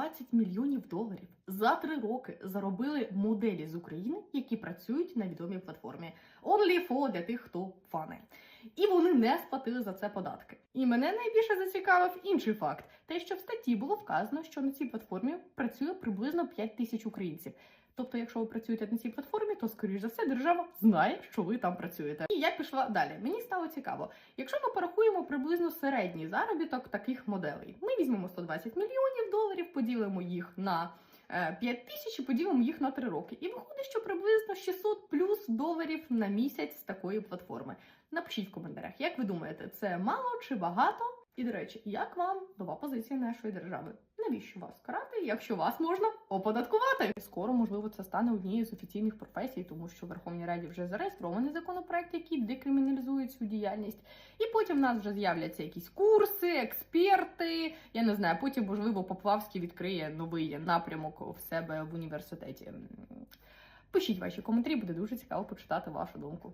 120 мільйонів доларів за три роки заробили моделі з України, які працюють на відомій платформі OnlyFo для тих, хто фани. І вони не сплатили за це податки. І мене найбільше зацікавив інший факт: те, що в статті було вказано, що на цій платформі працює приблизно 5 тисяч українців. Тобто, якщо ви працюєте на цій платформі, то скоріш за все держава знає, що ви там працюєте. І я пішла далі. Мені стало цікаво. Якщо ми порахуємо приблизно середній заробіток таких моделей, ми візьмемо 120 мільйонів доларів, поділимо їх на 5 тисяч і поділимо їх на 3 роки. І виходить, що приблизно 600 плюс доларів на місяць з такої платформи. Напишіть в коментарях, як ви думаєте, це мало чи багато? І до речі, як вам нова позиція нашої держави? Навіщо вас карати, якщо вас можна оподаткувати? Скоро, можливо, це стане однією з офіційних професій, тому що в Верховній Раді вже зареєстрований законопроект, який декриміналізує цю діяльність. І потім в нас вже з'являться якісь курси, експерти. Я не знаю, потім, можливо, Поплавський відкриє новий напрямок в себе в університеті. Пишіть ваші коментарі, буде дуже цікаво почитати вашу думку.